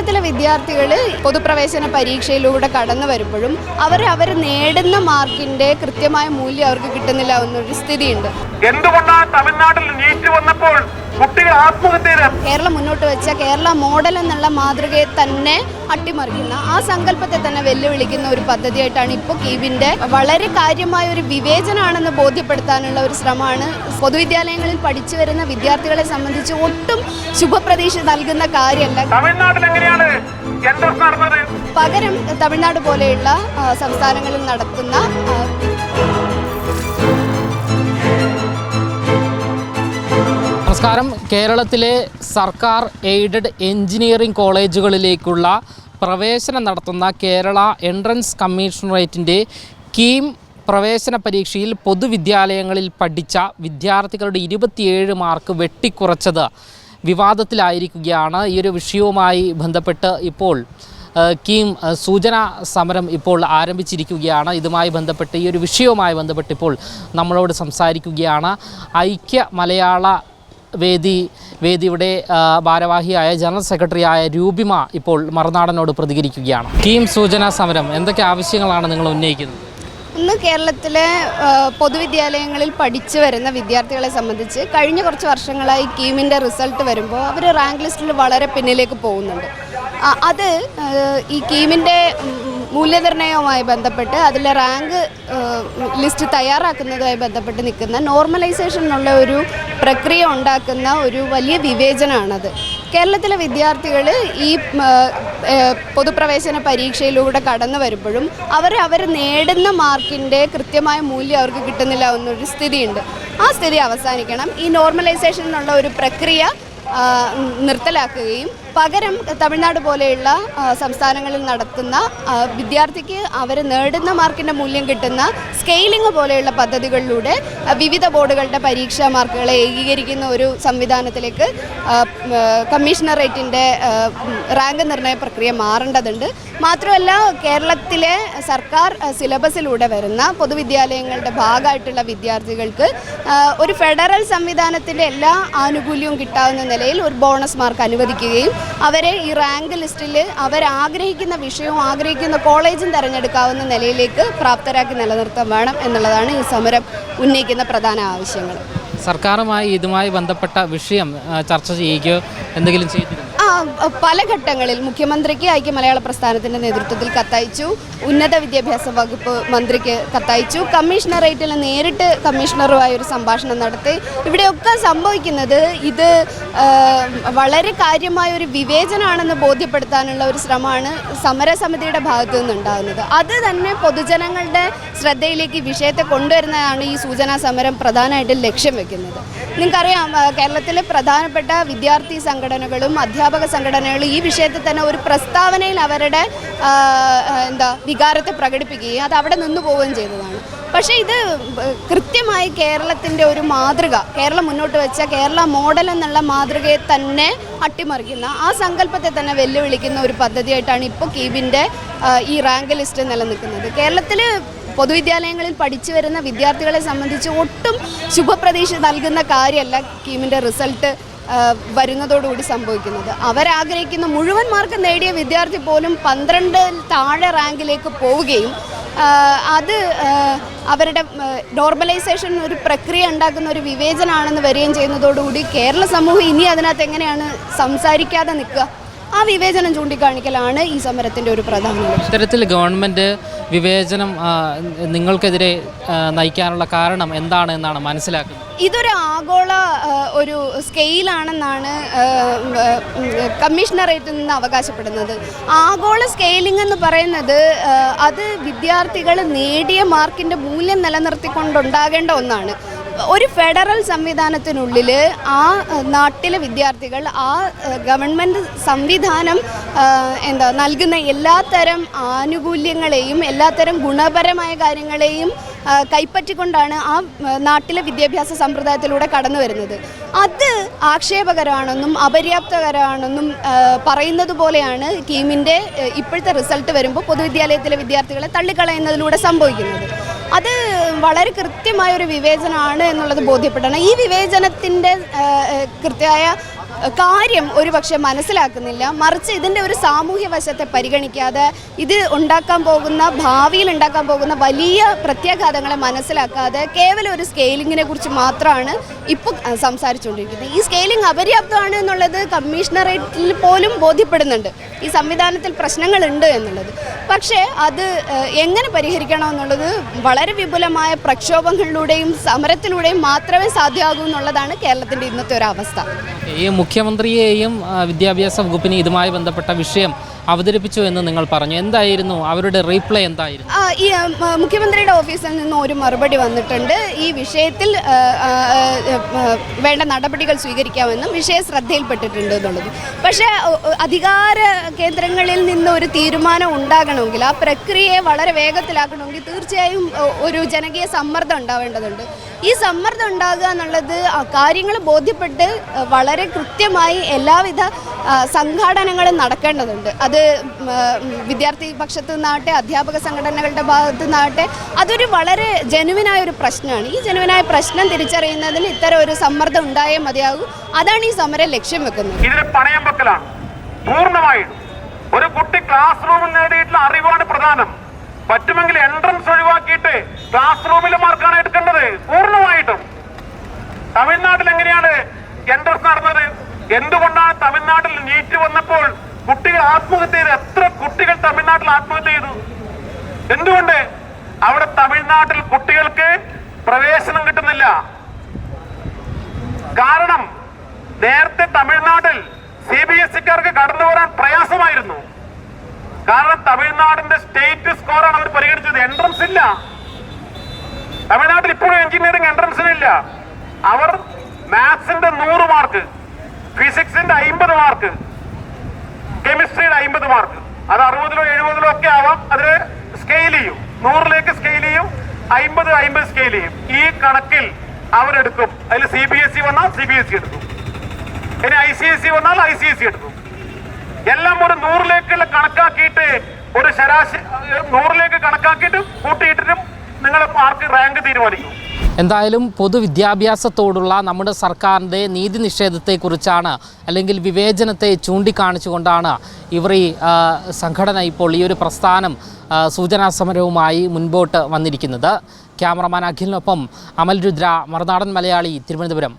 കേരളത്തിലെ വിദ്യാർത്ഥികൾ പൊതുപ്രവേശന പരീക്ഷയിലൂടെ കടന്നു വരുമ്പോഴും അവർ അവർ നേടുന്ന മാർക്കിന്റെ കൃത്യമായ മൂല്യം അവർക്ക് കിട്ടുന്നില്ല എന്നൊരു സ്ഥിതിയുണ്ട്. എന്തുകൊണ്ടാണ് തമിഴ്നാട്ടിൽ നീറ്റ് വന്നപ്പോൾ കുട്ടികൾ ആത്മഹത്യ? കേരളം മുന്നോട്ട് വെച്ച കേരള മോഡൽ എന്നുള്ള മാതൃകയെ തന്നെ അട്ടിമറിക്കുന്ന ആ സങ്കല്പത്തെ തന്നെ വെല്ലുവിളിക്കുന്ന ഒരു പദ്ധതിയായിട്ടാണ് ഇപ്പോൾ കീവിന്റെ വളരെ കാര്യമായ ഒരു വിവേചനമാണെന്ന് ബോധ്യപ്പെടുത്താനുള്ള ഒരു ശ്രമമാണ് പൊതുവിദ്യാലയങ്ങളിൽ പഠിച്ചു വരുന്ന വിദ്യാർത്ഥികളെ സംബന്ധിച്ച് ഒട്ടും ശുഭപ്രതീക്ഷ നൽകുന്ന കാര്യമല്ല തമിഴ്നാട്ടിൽ എങ്ങനെയാണ് പകരം തമിഴ്നാട് പോലെയുള്ള സംസ്ഥാനങ്ങളിൽ നടത്തുന്ന നമസ്കാരം. കേരളത്തിലെ സർക്കാർ എയ്ഡഡ് എഞ്ചിനീയറിംഗ് കോളേജുകളിലേക്കുള്ള പ്രവേശനം നടത്തുന്ന കേരള എൻട്രൻസ് കമ്മീഷണറേറ്റിന്റെ കീം പ്രവേശന പരീക്ഷയിൽ പൊതുവിദ്യാലയങ്ങളിൽ പഠിച്ച വിദ്യാർത്ഥികളുടെ ഇരുപത്തിയേഴ് മാർക്ക് വെട്ടിക്കുറച്ചത് വിവാദത്തിലായിരിക്കുകയാണ്. ഈ ഒരു വിഷയവുമായി ബന്ധപ്പെട്ട് ഇപ്പോൾ കീം സൂചന സമരം ഇപ്പോൾ ആരംഭിച്ചിരിക്കുകയാണ്. ഇതുമായി ബന്ധപ്പെട്ട് ഈ ഒരു വിഷയവുമായി ബന്ധപ്പെട്ട് ഇപ്പോൾ നമ്മളോട് സംസാരിക്കുകയാണ്. ഐക്യ മലയാള വേദി വേദിയുടെ ഭാരവാഹിയായ ജനറൽ സെക്രട്ടറിയായ രൂപിമ ഇപ്പോൾ മറുനാടനോട് പ്രതികരിക്കുകയാണ്. ടീം സൂചനാ സമരം എന്തൊക്കെ ആവശ്യങ്ങളാണ് നിങ്ങൾ ഉന്നയിക്കുന്നത്? ഇന്ന് കേരളത്തിലെ പൊതുവിദ്യാലയങ്ങളിൽ പഠിച്ചു വരുന്ന വിദ്യാർത്ഥികളെ സംബന്ധിച്ച് കഴിഞ്ഞ കുറച്ച് വർഷങ്ങളായി കീമിന്റെ റിസൾട്ട് വരുമ്പോൾ അവർ റാങ്ക് ലിസ്റ്റിൽ വളരെ പിന്നിലേക്ക് പോകുന്നുണ്ട്. അത് ഈ കീമിന്റെ മൂല്യനിർണയവുമായി ബന്ധപ്പെട്ട് അതിലെ റാങ്ക് ലിസ്റ്റ് തയ്യാറാക്കുന്നതുമായി ബന്ധപ്പെട്ട് നിൽക്കുന്ന എന്നുള്ള ഒരു പ്രക്രിയ ഉണ്ടാക്കുന്ന ഒരു വലിയ വിവേചനമാണത്. കേരളത്തിലെ വിദ്യാർത്ഥികൾ ഈ പൊതുപ്രവേശന പരീക്ഷയിലൂടെ കടന്നു വരുമ്പോഴും അവർ അവർ നേടുന്ന മാർക്കിന്റെ കൃത്യമായ മൂല്യം അവർക്ക് കിട്ടുന്നില്ല എന്നൊരു സ്ഥിതിയുണ്ട്. ആ സ്ഥിതി അവസാനിക്കണം. ഈ നോർമലൈസേഷൻ എന്നുള്ള ഒരു പ്രക്രിയ നിർത്തലാക്കുകയും പകരം തമിഴ്നാട് പോലെയുള്ള സംസ്ഥാനങ്ങളിൽ നടത്തുന്ന വിദ്യാർത്ഥിക്ക് അവർ നേടുന്ന മാർക്കിന്റെ മൂല്യം കിട്ടുന്ന സ്കെയിലിംഗ് പോലെയുള്ള പദ്ധതികളിലൂടെ വിവിധ ബോർഡുകളുടെ പരീക്ഷാ മാർക്കുകളെ ഏകീകരിക്കുന്ന ഒരു സംവിധാനത്തിലേക്ക് കമ്മീഷണറേറ്റിന്റെ റാങ്ക് നിർണയ പ്രക്രിയ മാറേണ്ടതുണ്ട്. മാത്രമല്ല കേരളത്തിലെ സർക്കാർ സിലബസിലൂടെ വരുന്ന പൊതുവിദ്യാലയങ്ങളുടെ ഭാഗമായിട്ടുള്ള വിദ്യാർത്ഥികൾക്ക് ഒരു ഫെഡറൽ സംവിധാനത്തിന്റെ എല്ലാ ആനുകൂല്യവും കിട്ടാവുന്ന നിലയിൽ ഒരു ബോണസ് മാർക്ക് അനുവദിക്കുകയും അവരെ ഈ റാങ്ക് ലിസ്റ്റിൽ അവരാഗ്രഹിക്കുന്ന വിഷയവും ആഗ്രഹിക്കുന്ന കോളേജും തിരഞ്ഞെടുക്കാവുന്ന നിലയിലേക്ക് പ്രാപ്തരാക്കി നിലനിർത്താൻ വേണം എന്നുള്ളതാണ് ഈ സമരം ഉന്നയിക്കുന്ന പ്രധാന ആവശ്യങ്ങൾ. സർക്കാരുമായി ഇതുമായി ബന്ധപ്പെട്ട വിഷയം ചർച്ച ചെയ്യുകയോ എന്തെങ്കിലും ചെയ്തിരുന്നു? പല ഘട്ടങ്ങളിൽ മുഖ്യമന്ത്രിക്ക് ഐക്യ മലയാള പ്രസ്ഥാനത്തിന്റെ നേതൃത്വത്തിൽ കത്തയച്ചു. ഉന്നത വിദ്യാഭ്യാസ വകുപ്പ് മന്ത്രിക്ക് കത്തയച്ചു. കമ്മീഷണറേറ്റിൽ നേരിട്ട് കമ്മീഷണറുമായി ഒരു സംഭാഷണം നടത്തി. ഇവിടെയൊക്കെ സംഭവിക്കുന്നത് ഇത് വളരെ കാര്യമായ ഒരു വിവേചനമാണെന്ന് ബോധ്യപ്പെടുത്താനുള്ള ഒരു ശ്രമമാണ് സമരസമിതിയുടെ ഭാഗത്തു നിന്നുണ്ടാകുന്നത്. അത് തന്നെ പൊതുജനങ്ങളുടെ ശ്രദ്ധയിലേക്ക് വിഷയത്തെ കൊണ്ടുവരുന്നതാണ് ഈ സൂചനാ സമരം പ്രധാനമായിട്ടും ലക്ഷ്യം വെക്കുന്നത്. നിങ്ങൾക്കറിയാം കേരളത്തിലെ പ്രധാനപ്പെട്ട വിദ്യാർത്ഥി സംഘടനകളും അധ്യാപക സംഘടനകളും ഈ വിഷയത്തിൽ തന്നെ ഒരു പ്രസ്താവനയിൽ അവരുടെ എന്താ വികാരത്തെ പ്രകടിപ്പിക്കുകയും അത് അവിടെ നിന്നു പോവുകയും ചെയ്തതാണ്. പക്ഷേ ഇത് കൃത്യമായി കേരളത്തിന്റെ ഒരു മാതൃക കേരളം മുന്നോട്ട് വെച്ച കേരള മോഡൽ എന്നുള്ള മാതൃകയെ തന്നെ അട്ടിമറിക്കുന്ന ആ സങ്കല്പത്തെ തന്നെ വെല്ലുവിളിക്കുന്ന ഒരു പദ്ധതിയായിട്ടാണ് ഇപ്പോൾ കീബിന്റെ ഈ റാങ്ക് ലിസ്റ്റ് നിലനിൽക്കുന്നത്. കേരളത്തിൽ പൊതുവിദ്യാലയങ്ങളിൽ പഠിച്ചു വരുന്ന വിദ്യാർത്ഥികളെ സംബന്ധിച്ച് ഒട്ടും ശുഭപ്രതീക്ഷ നൽകുന്ന കാര്യമല്ല കീമിന്റെ റിസൾട്ട് വരുന്നതോടുകൂടി സംഭവിക്കുന്നത്. അവരാഗ്രഹിക്കുന്ന മുഴുവൻ മാർക്ക് നേടിയ വിദ്യാർത്ഥി പോലും പന്ത്രണ്ട് താഴെ റാങ്കിലേക്ക് പോവുകയും അത് അവരുടെ നോർമലൈസേഷൻ ഒരു പ്രക്രിയ ഉണ്ടാക്കുന്ന ഒരു വിവേചനമാണെന്ന് വരികയും ചെയ്യുന്നതോടുകൂടി കേരള സമൂഹം ഇനി അതിനകത്ത് എങ്ങനെയാണ് സംസാരിക്കാതെ നിൽക്കുക? ആ വിവേചനം ചൂണ്ടിക്കാണിക്കലാണ് ഈ സമരത്തിന്റെ ഒരു പ്രധാന ലക്ഷ്യം. ഇത്തരത്തിൽ ഗവൺമെന്റ് വിവേചനം നിങ്ങൾക്കെതിരെ നയിക്കാനുള്ള കാരണം എന്താണ് എന്നാണ് മനസ്സിലാക്കുന്നത്? ഇതൊരു ആഗോള ഒരു സ്കെയിലാണെന്നാണ് കമ്മീഷണറേറ്റിൽ നിന്ന് അവകാശപ്പെടുന്നത്. ആഗോള സ്കെയിലിംഗ് എന്ന് പറയുന്നത് അത് വിദ്യാർത്ഥികൾ നേടിയ മാർക്കിന്റെ മൂല്യം നിലനിർത്തിക്കൊണ്ടുണ്ടാകേണ്ട ഒന്നാണ്. ഒരു ഫെഡറൽ സംവിധാനത്തിനുള്ളിൽ ആ നാട്ടിലെ വിദ്യാർത്ഥികൾ ആ ഗവൺമെന്റ് സംവിധാനം എന്താ നൽകുന്ന എല്ലാത്തരം ആനുകൂല്യങ്ങളെയും എല്ലാത്തരം ഗുണപരമായ കാര്യങ്ങളെയും കൈപ്പറ്റിക്കൊണ്ടാണ് ആ നാട്ടിലെ വിദ്യാഭ്യാസ സമ്പ്രദായത്തിലൂടെ കടന്നു വരുന്നത്. അത് ആക്ഷേപകരമാണെന്നും അപര്യാപ്തകരമാണെന്നും പറയുന്നത് പോലെയാണ് കീമിന്റെ ഇപ്പോഴത്തെ റിസൾട്ട് വരുമ്പോൾ പൊതുവിദ്യാലയത്തിലെ വിദ്യാർത്ഥികളെ തള്ളിക്കളയുന്നതിലൂടെ സംഭവിക്കുന്നത്. അത് വളരെ കൃത്യമായ ഒരു വിവേചനമാണ് എന്നുള്ളത് ബോധ്യപ്പെടണം ഈ വിവേചനത്തിന്റെ കൃത്യമായ കാര്യം ഒരു പക്ഷേ മനസ്സിലാക്കുന്നില്ല. മറിച്ച് ഇതിന്റെ ഒരു സാമൂഹ്യ വശത്തെ പരിഗണിക്കാതെ ഇത് ഉണ്ടാക്കാൻ പോകുന്ന ഭാവിയിൽ ഉണ്ടാക്കാൻ പോകുന്ന വലിയ പ്രത്യാഘാതങ്ങളെ മനസ്സിലാക്കാതെ കേവലം ഒരു സ്കെയിലിങ്ങിനെ കുറിച്ച് മാത്രമാണ് ഇപ്പോൾ സംസാരിച്ചുകൊണ്ടിരിക്കുന്നത്. ഈ സ്കെയിലിംഗ് അപര്യാപ്തമാണ് എന്നുള്ളത് കമ്മീഷണറേറ്റിൽ പോലും ബോധ്യപ്പെടുന്നുണ്ട്. ഈ സംവിധാനത്തിൽ പ്രശ്നങ്ങളുണ്ട് എന്നുള്ളത്. പക്ഷേ അത് എങ്ങനെ പരിഹരിക്കണമെന്നുള്ളത് വളരെ വിപുലമായ പ്രക്ഷോഭങ്ങളിലൂടെയും സമരത്തിലൂടെയും മാത്രമേ സാധ്യമാകൂ എന്നുള്ളതാണ് കേരളത്തിന്റെ ഇന്നത്തെ ഒരു അവസ്ഥ. ഈ മുഖ്യമന്ത്രിയെയും വിദ്യാഭ്യാസ വകുപ്പിനെ ഇതുമായി ബന്ധപ്പെട്ട വിഷയം അവതരിപ്പിച്ചു എന്ന് നിങ്ങൾ പറഞ്ഞു. എന്തായിരുന്നു? അവരുടെ റീപ്ലൈ എന്തായിരുന്നു? ഈ മുഖ്യമന്ത്രിയുടെ ഓഫീസിൽ നിന്ന് ഒരു മറുപടി വന്നിട്ടുണ്ട്. ഈ വിഷയത്തിൽ വേണ്ട നടപടികൾ സ്വീകരിക്കാമെന്നും വിഷയം ശ്രദ്ധയിൽപ്പെട്ടിട്ടുണ്ട് എന്നുള്ളത്. പക്ഷേ അധികാര കേന്ദ്രങ്ങളിൽ നിന്ന് ഒരു തീരുമാനം ഉണ്ടാകണമെങ്കിൽ ആ പ്രക്രിയയെ വളരെ വേഗത്തിലാക്കണമെങ്കിൽ തീർച്ചയായും ഒരു ജനകീയ സമ്മർദ്ദം ഉണ്ടാവേണ്ടതുണ്ട്. ഈ സമ്മർദ്ദം ഉണ്ടാകുക എന്നുള്ളത് കാര്യങ്ങൾ ബോധ്യപ്പെട്ട് വളരെ കൃത്യമായി എല്ലാവിധ സംഘാടനങ്ങളും നടക്കേണ്ടതുണ്ട്. അത് വിദ്യാർത്ഥി പക്ഷത്തു നിന്നാകട്ടെ അധ്യാപക സംഘടനകളുടെ ഭാഗത്തു നിന്നാകട്ടെ അതൊരു വളരെ ജനുവിനായ ഒരു പ്രശ്നമാണ്. ഈ ജനുവിനായ പ്രശ്നം തിരിച്ചറിയുന്നതിന് ഇത്തരം ഒരു സമ്മർദ്ദം ഉണ്ടായേ മതിയാകൂ. അതാണ് ഈ സമരം ലക്ഷ്യം വെക്കുന്നത്. ഒരു കുട്ടി ക്ലാസ് റൂമിൽ നേടിയിട്ടുള്ള അറിവാണ് പ്രധാനം. പറ്റുമെങ്കിൽ എൻട്രൻസ് ഒഴിവാക്കിയിട്ട് ക്ലാസ് റൂമിലെ മാർക്കാണ് എടുക്കേണ്ടത്. പൂർണമായിട്ടും. തമിഴ്നാട്ടിൽ എങ്ങനെയാണ് എൻട്രൻസ് നടന്നത്? എന്തുകൊണ്ടാണ് തമിഴ്നാട്ടിൽ നീറ്റ് വന്നപ്പോൾ കുട്ടികൾ ആത്മഹത്യ ചെയ്ത് എത്ര കുട്ടികൾ തമിഴ്നാട്ടിൽ ആത്മഹത്യ ചെയ്തു? തമിഴ്നാട്ടിൽ കുട്ടികൾക്ക് പ്രവേശനം കിട്ടുന്നില്ല. കാരണം നേരത്തെ തമിഴ്നാട്ടിൽ സി ബി എസ് ഇക്കാർക്ക് കടന്നു വരാൻ പ്രയാസമായിരുന്നു. കാരണം തമിഴ്നാടിന്റെ സ്റ്റേറ്റ് സ്കോറാണ് അവർ പരിഗണിച്ചത്. എൻട്രൻസ് ഇല്ല. തമിഴ്നാട്ടിൽ ഇപ്പോഴും എഞ്ചിനീയറിംഗ് എൻട്രൻസിനില്ല അവർ മാത്സിന്റെ നൂറ് മാർക്ക് ഫിസിക്സിന്റെ അമ്പത് മാർക്ക് കെമിസ്ട്രിയുടെ അമ്പത് മാർക്ക്. അത് അറുപതിലോ എഴുപതിലോ ഒക്കെ ആവാം. അതിന് സ്കെയിൽ ചെയ്യും. നൂറിലേക്ക് അമ്പത് അമ്പത് സ്കെയിൽ ചെയ്യും ഈ കണക്കിൽ അവരെടുക്കും. അതിൽ സി ബി എസ് ഇ വന്നാൽ സി ബി എസ് ഇ എടുക്കും. ഇനി ഐ സി എസ് ഇ വന്നാൽ ഐ സി എസ് ഇ എടുക്കും. എല്ലാം ഒരു നൂറിലേക്കുള്ള കണക്കാക്കിയിട്ട് ഒരു ശരാശരി നൂറിലേക്ക് കണക്കാക്കിയിട്ട് കൂട്ടിയിട്ടിട്ടും നിങ്ങൾ മാർക്ക് റാങ്ക് തീരുമാനിക്കും. എന്തായാലും പൊതുവിദ്യാഭ്യാസത്തോടുള്ള നമ്മുടെ സർക്കാരിന്റെ നീതി നിഷേധത്തെക്കുറിച്ചാണ് അല്ലെങ്കിൽ വിവേചനത്തെ ചൂണ്ടിക്കാണിച്ചുകൊണ്ടാണ് ഇവർ ഈ സംഘടന ഇപ്പോൾ ഈ ഒരു പ്രസ്ഥാനം സൂചനാ സമരവുമായി മുൻപോട്ട് വന്നിരിക്കുന്നത്. ക്യാമറമാൻ അഖിലിനൊപ്പം അമൽ രുദ്ര മറുനാടൻ മലയാളി തിരുവനന്തപുരം.